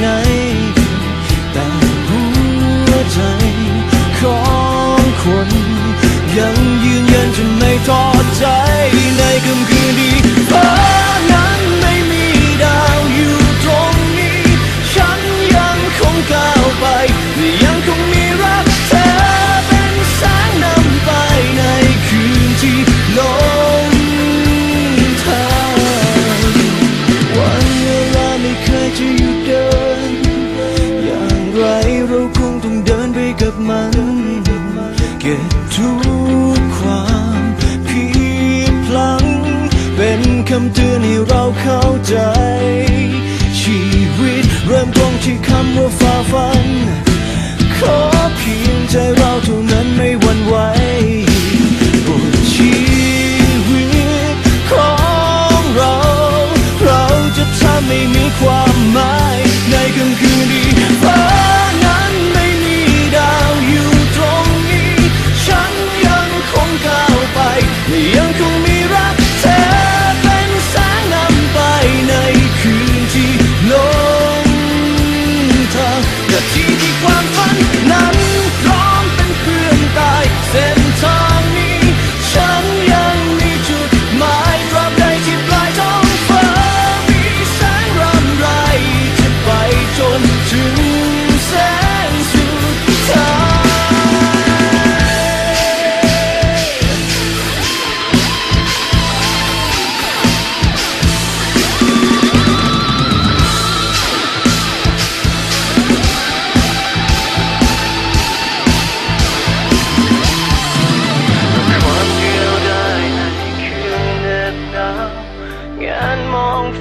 ไหแต่หัวใจของคนยัง คำเตือนให้เราเข้าใจ ชีวิตเริ่มต้นที่คำว่าฝ่าฟัน ขอเพียงใจเราเท่านั้นไม่หวั่นไหวบนชีวิตของเรา เราจะทำไม่มีความหมาย ที่มี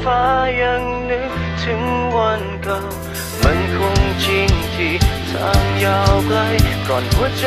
ฟ้ายังนึกถึงวันเก่า มันคงจริงที่ทางยาวไกลก่อนหัวใจ